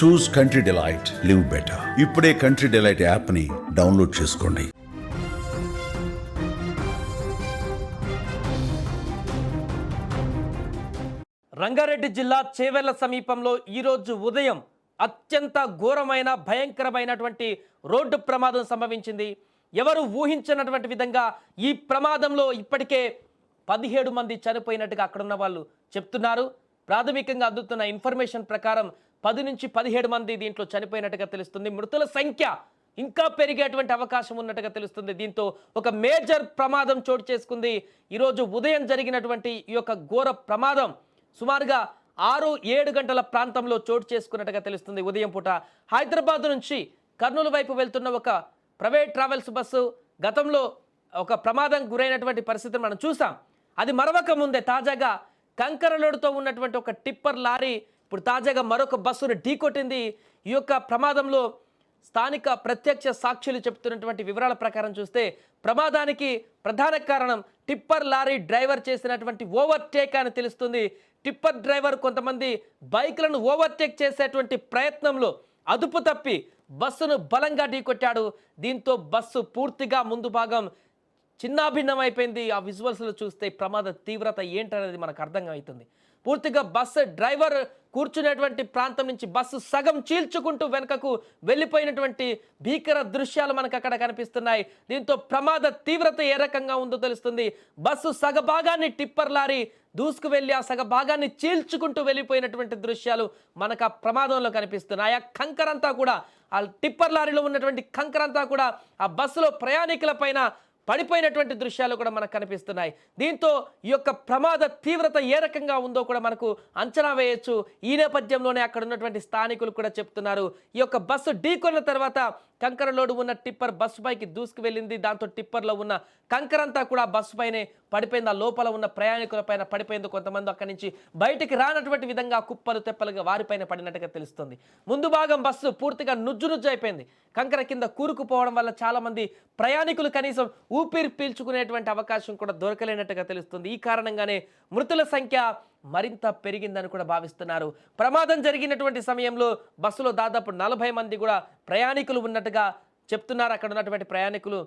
Choose country delight live better ఇప్పుడే country delight యాప్ని download చేసుకోండి. రంగారెడ్డి జిల్లా చేవెళ్ళ సమీపంలో ఈరోజు ఉదయం అత్యంత ఘోరమైన భయంకరమైనటువంటి రోడ్డు ప్రమాదం సంభవించింది. ఎవరు ఊహించినటువంటి విధంగా ఈ ప్రమాదంలో ఇప్పటికే పదిహేడు మంది చనిపోయినట్టుగా అక్కడున్న వాళ్ళు చెప్తున్నారు. ప్రాథమికంగా అందుతున్న ఇన్ఫర్మేషన్ ప్రకారం పది నుంచి పదిహేడు మంది దీంట్లో చనిపోయినట్టుగా తెలుస్తుంది. మృతుల సంఖ్య ఇంకా పెరిగేటువంటి అవకాశం ఉన్నట్టుగా తెలుస్తుంది. దీంతో ఒక మేజర్ ప్రమాదం చోటు చేసుకుంది. ఈరోజు ఉదయం జరిగినటువంటి ఈ యొక్క ఘోర ప్రమాదం సుమారుగా ఆరు ఏడు గంటల ప్రాంతంలో చోటు చేసుకున్నట్టుగా తెలుస్తుంది. ఉదయం పూట హైదరాబాద్ నుంచి కర్నూలు వైపు వెళ్తున్న ఒక ప్రైవేట్ ట్రావెల్స్ బస్సు గతంలో ఒక ప్రమాదం గురైనటువంటి పరిస్థితిని మనం చూసాం. అది మరవక ముందే తాజాగా కంకరలోడుతో ఉన్నటువంటి ఒక టిప్పర్ లారీ ఇప్పుడు తాజాగా మరొక బస్సును ఢీకొట్టింది ఈ యొక్క ప్రమాదంలో స్థానిక ప్రత్యక్ష సాక్షులు చెప్తున్నటువంటి వివరాల ప్రకారం చూస్తే ప్రమాదానికి ప్రధాన కారణం టిప్పర్ లారీ డ్రైవర్ చేసినటువంటి ఓవర్టేక్ అని తెలుస్తుంది. టిప్పర్ డ్రైవర్ కొంతమంది బైక్లను ఓవర్టేక్ చేసేటువంటి ప్రయత్నంలో అదుపు తప్పి బస్సును బలంగా ఢీకొట్టాడు దీంతో బస్సు పూర్తిగా ముందు భాగం చిన్నాభిన్నం అయిపోయింది ఆ విజువల్స్లో చూస్తే ప్రమాద తీవ్రత ఏంటనేది మనకు అర్థం అవుతుంది. పూర్తిగా బస్సు డ్రైవర్ కూర్చునేటువంటి ప్రాంతం నుంచి బస్సు సగం చీల్చుకుంటూ వెనుకకు వెళ్ళిపోయినటువంటి భీకర దృశ్యాలు మనకు అక్కడ కనిపిస్తున్నాయి. దీంతో ప్రమాద తీవ్రత ఏ రకంగా ఉందో తెలుస్తుంది. బస్సు సగభాగాన్ని టిప్పర్ లారీ దూసుకు వెళ్ళి ఆ సగ భాగాన్ని చీల్చుకుంటూ వెళ్ళిపోయినటువంటి దృశ్యాలు మనకు ఆ ప్రమాదంలో కనిపిస్తున్నాయి. ఆ కంకరంతా కూడా ఆ టిప్పర్ లారీలో ఉన్నటువంటి కంకరంతా కూడా ఆ బస్సులో ప్రయాణికుల పైన పడిపోయినటువంటి దృశ్యాలు కూడా మనకు కనిపిస్తున్నాయి. దీంతో ఈ యొక్క ప్రమాద తీవ్రత ఏ రకంగా ఉందో కూడా మనకు అంచనా వేయొచ్చు. ఈ నేపథ్యంలోనే అక్కడ ఉన్నటువంటి స్థానికులు కూడా చెప్తున్నారు. ఈ యొక్క బస్సు ఢీకొన్న తర్వాత కంకర లోడు ఉన్న టిప్పర్ బస్సు పైకి దూసుకు వెళ్ళింది. దాంతో టిప్పర్లో ఉన్న కంకరంతా కూడా బస్సు పైనే పడిపోయింది. ఆ లోపల ఉన్న ప్రయాణికుల పైన పడిపోయింది కొంతమంది అక్కడి నుంచి. బయటికి రానటువంటి విధంగా కుప్పలు తెప్పలుగా వారిపైన పడినట్టుగా తెలుస్తుంది. ముందు భాగం బస్సు పూర్తిగా నుజ్జు నుజ్జు అయిపోయింది. కంకర కింద కూరుకుపోవడం వల్ల చాలామంది ప్రయాణికులు కనీసం ఊపిరి పీల్చుకునేటువంటి అవకాశం కూడా దొరకలేనట్టుగా తెలుస్తుంది. ఈ కారణంగానే మృతుల సంఖ్య మరింత పెరిగిందని కూడా భావిస్తున్నారు. ప్రమాదం జరిగినటువంటి సమయంలో బస్సులో దాదాపు నలభై మంది కూడా ప్రయాణికులు ఉన్నట్టుగా చెప్తున్నారు. అక్కడ ఉన్నటువంటి ప్రయాణికులు.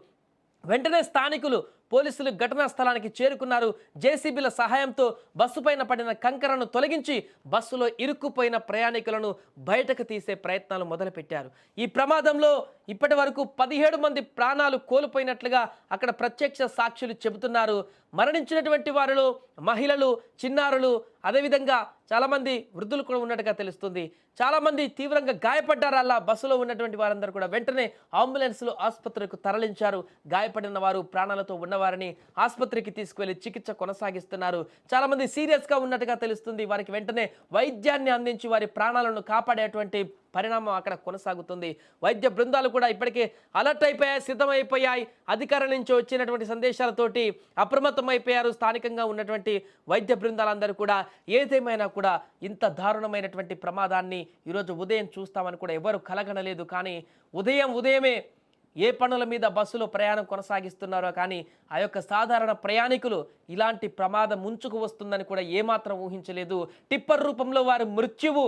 వెంటనే స్థానికులు పోలీసులు ఘటనా స్థలానికి చేరుకున్నారు. జేసీబీల సహాయంతో బస్సు పైన పడిన కంకరను తొలగించి బస్సులో ఇరుక్కుపోయిన ప్రయాణికులను బయటకు తీసే ప్రయత్నాలు మొదలుపెట్టారు. ఈ ప్రమాదంలో ఇప్పటి వరకు పదిహేడు మంది ప్రాణాలు కోల్పోయినట్లుగా అక్కడ ప్రత్యక్ష సాక్షులు చెబుతున్నారు. మరణించినటువంటి వారిలో మహిళలు చిన్నారులు అదేవిధంగా చాలామంది వృద్ధులు కూడా ఉన్నట్టుగా తెలుస్తుంది. చాలామంది తీవ్రంగా గాయపడ్డారు. అలా బస్సులో ఉన్నటువంటి వారందరూ కూడా వెంటనే అంబులెన్స్లో ఆసుపత్రికి తరలించారు. గాయపడిన వారు ప్రాణాలతో ఉన్నవారు వారిని ఆసుపత్రికి తీసుకువెళ్ళి చికిత్స కొనసాగిస్తున్నారు. చాలామంది సీరియస్గా ఉన్నట్టుగా తెలుస్తుంది. వారికి వెంటనే వైద్యాన్ని అందించి వారి ప్రాణాలను కాపాడేటువంటి పరిణామం అక్కడ కొనసాగుతుంది. వైద్య బృందాలు కూడా ఇప్పటికే అలర్ట్ అయిపోయాయి సిద్ధమైపోయాయి. అధికారుల నుంచి వచ్చినటువంటి సందేశాలతోటి అప్రమత్తమైపోయారు. స్థానికంగా ఉన్నటువంటి వైద్య బృందాలందరూ కూడా ఏదేమైనా కూడా ఇంత దారుణమైనటువంటి ప్రమాదాన్ని ఈరోజు ఉదయం చూస్తామని కూడా ఎవరు కలగనలేదు. కానీ ఉదయం ఉదయమే ఏ పనుల మీద బస్సులో ప్రయాణం కొనసాగిస్తున్నారో కానీ ఆ యొక్క సాధారణ ప్రయాణికులు ఇలాంటి ప్రమాదం ముంచుకు వస్తుందని కూడా ఏమాత్రం ఊహించలేదు. టిప్పర్ రూపంలో వారి మృత్యువు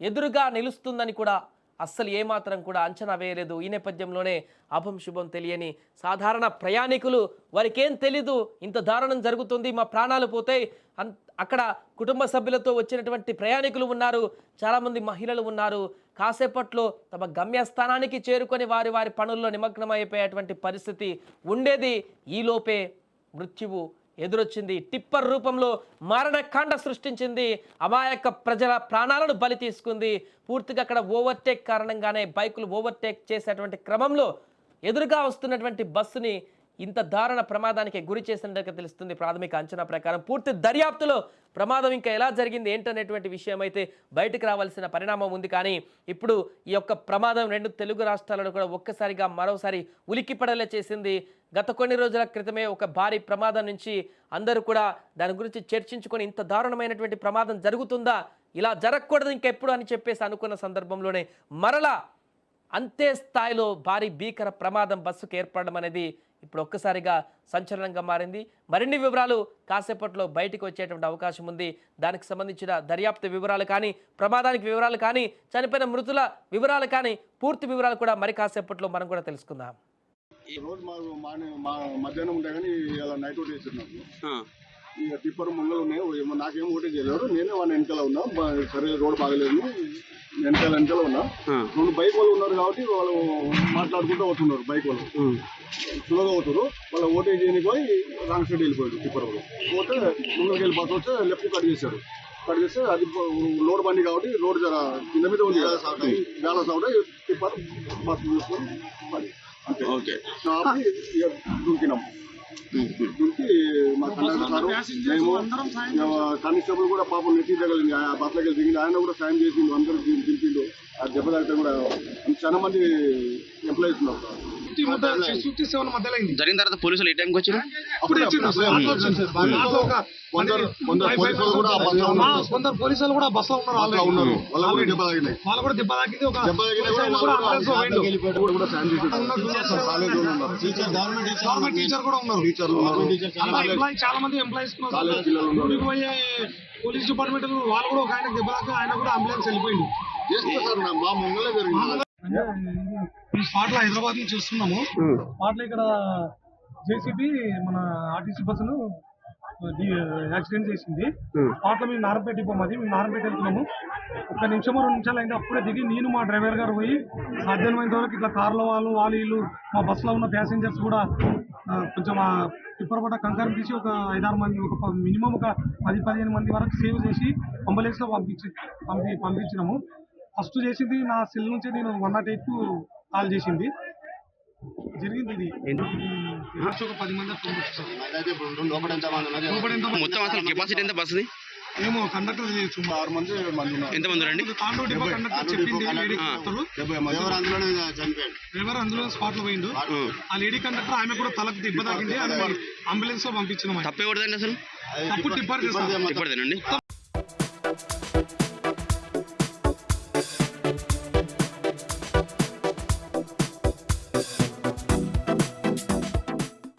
ఎదురుగా నిలుస్తుందని కూడా అస్సలు ఏమాత్రం కూడా అంచనా వేయలేదు. ఈ నేపథ్యంలోనే అభం శుభం తెలియని సాధారణ ప్రయాణికులు వారికేం తెలీదు. ఇంత దారుణం జరుగుతుంది మా ప్రాణాలు పోతాయి. అన్ అక్కడ కుటుంబ సభ్యులతో వచ్చినటువంటి ప్రయాణికులు ఉన్నారు చాలామంది మహిళలు ఉన్నారు. కాసేపట్లో తమ గమ్యస్థానానికి చేరుకొని వారి వారి పనుల్లో నిమగ్నమైపోయేటువంటి పరిస్థితి ఉండేది. ఈలోపే మృత్యువు ఎదురొచ్చింది. టిప్పర్ రూపంలో మారణకాండ సృష్టించింది. అమాయక ప్రజల ప్రాణాలను బలి తీసుకుంది. పూర్తిగా అక్కడ ఓవర్టేక్ కారణంగానే బైకులు ఓవర్టేక్ చేసేటువంటి క్రమంలో ఎదురుగా వస్తున్నటువంటి బస్సుని ఇంత దారుణ ప్రమాదానికి గురి చేసినట్టుగా తెలుస్తుంది ప్రాథమిక అంచనా ప్రకారం. పూర్తి దర్యాప్తులో ప్రమాదం ఇంకా ఎలా జరిగింది ఏంటనేటువంటి విషయం అయితే బయటకు రావాల్సిన పరిణామం ఉంది. కానీ ఇప్పుడు ఈ యొక్క ప్రమాదం రెండు తెలుగు రాష్ట్రాలను కూడా ఒక్కసారిగా మరోసారి ఉలిక్కిపడలే చేసింది. గత కొన్ని రోజుల క్రితమే ఒక భారీ ప్రమాదం నుంచి అందరూ కూడా దాని గురించి చర్చించుకొని ఇంత దారుణమైనటువంటి ప్రమాదం జరుగుతుందా? ఇలా జరగకూడదు ఇంకెప్పుడు అని చెప్పేసి అనుకున్న సందర్భంలోనే మరలా అంతే స్థాయిలో భారీ భీకర ప్రమాదం బస్సుకు ఏర్పడడం అనేది ఇప్పుడు ఒక్కసారిగా సంచలనంగా మారింది. మరిన్ని వివరాలు కాసేపట్లో బయటకు వచ్చేటువంటి అవకాశం ఉంది. దానికి సంబంధించిన దర్యాప్తు వివరాలు కానీ ప్రమాదానికి వివరాలు కానీ చనిపోయిన మృతుల వివరాలు కానీ పూర్తి వివరాలు కూడా మరి కాసేపట్లో మనం కూడా తెలుసుకుందాం. రోజు మాకు మార్నింగ్ మా మధ్యాహ్నం ఉంటాయి కానీ ఇలా నైట్ ఓట్ వేస్తున్నాం ఇక టిప్పర్ ముంగలు ఉన్నాయి. ఏమో నాకేం ఓటే చేయలేరు నేనే వాళ్ళ వెనకాల ఉన్నా. సరే రోడ్ బాగలేదు. వెనకాల వెనకాల ఉన్నా. రెండు బైక్ వాళ్ళు ఉన్నారు కాబట్టి వాళ్ళు మాట్లాడుకుంటూ వస్తున్నారు బైక్ వాళ్ళు. స్లోగా పోతున్నారు వాళ్ళ ఓటే చేయని పోయి రాంగ్ సైడ్ వెళ్ళిపోయాడు టిప్పర్ వాళ్ళు. పోతే ముంగలికి వెళ్ళి బస్ వస్తే లెఫ్ట్ కట్ చేశారు. కట్ చేస్తే అది లోడ్ బండి కాబట్టి రోడ్ జర కింద మీద ఉంది బ్యాలెన్స్ అవుతాయి టిప్పర్ బస్ చూసుకొని ఓకే దుంకినాం. దుంకి మా కానిస్టేబుల్ కూడా పాపం నెత్తి తగలింది. ఆ బస్సులకి దిగింది ఆయన కూడా సాయం చేసిండు అందరూ దింపిండు. ఆ దెబ్బ తాగితే కూడా చాలా మంది ఎంప్లాయీస్ ఉన్నారు. సార్. ఫిఫ్టీ సెవెన్ మధ్యలో అయింది జరిగిన తర్వాత పోలీసులు ఏ టైంకి వచ్చారు? అప్పుడు కొందరు పోలీసులు కూడా బస్లో ఉన్నారు. ఉన్నారు వాళ్ళ కూడా దెబ్బ తాకింది. ఒక గవర్నమెంట్ టీచర్ ఉన్నారు. చాలా మంది ఎంప్లాయీస్ పోయే పోలీస్ డిపార్ట్మెంట్ వాళ్ళు కూడా ఒక ఆయన దెబ్బ తాకి ఆయన కూడా అంబులెన్స్ నా- మా ముంగలే జరిగింది ఈ స్పాట్లో హైదరాబాద్ నుంచి చూస్తున్నాము స్పాట్లో ఇక్కడ జేసీబీ మన ఆర్టీసీ బస్సును యాక్సిడెంట్ చేసింది. స్పాట్లో మేము నారంపేట డిపో మాది. మేము నారంపేట వెళ్తున్నాము. ఒక్క నిమిషమో రెండు నిమిషాలు అయింది అప్పుడే దిగి నేను మా డ్రైవర్ గారు పోయి సాధ్యమైనంత వరకు ఇట్లా కార్ల వాళ్ళు వాళ్ళు వీళ్ళు మా బస్సులో ఉన్న ప్యాసింజర్స్ కూడా కొంచెం ఆ టిప్పర్ పట్ట కంకరం తీసి ఒక ఐదారు మంది ఒక మినిమం ఒక పది పదిహేను మంది వరకు సేవ్ చేసి అంబులెన్స్లో పంపించి పంపి పంపించినాము. ఫస్ట్ చేసింది నా సెల్ నుంచి నేను వన్ నాట్ ఎయిట్కు కాల్ చేసింది. జరిగింది ఇది. ఒక పది మంది? మొత్తం అసలు కెపాసిటీ ఎంత బస్సుది? ఏమో కండక్టర్ చేయొచ్చు ఆరు మంది ఎంత మంది రండి కండక్టర్ చెప్పింది లేడీ కండక్టర్. డెబ్బై మంది. అందులోనే చనిపోయాడు? డ్రైవర్ అందులో స్పాట్లో పోయిండు? ఆ లేడీ కండక్టర్ ఆమె కూడా తలకు దెబ్బ తాకింది ఆమె అంబులెన్స్లో పంపించిన తప్పు ఎవరిదండి అసలు? తప్పు టిప్పర్ చేస్తారు ఇప్పటిదేనండి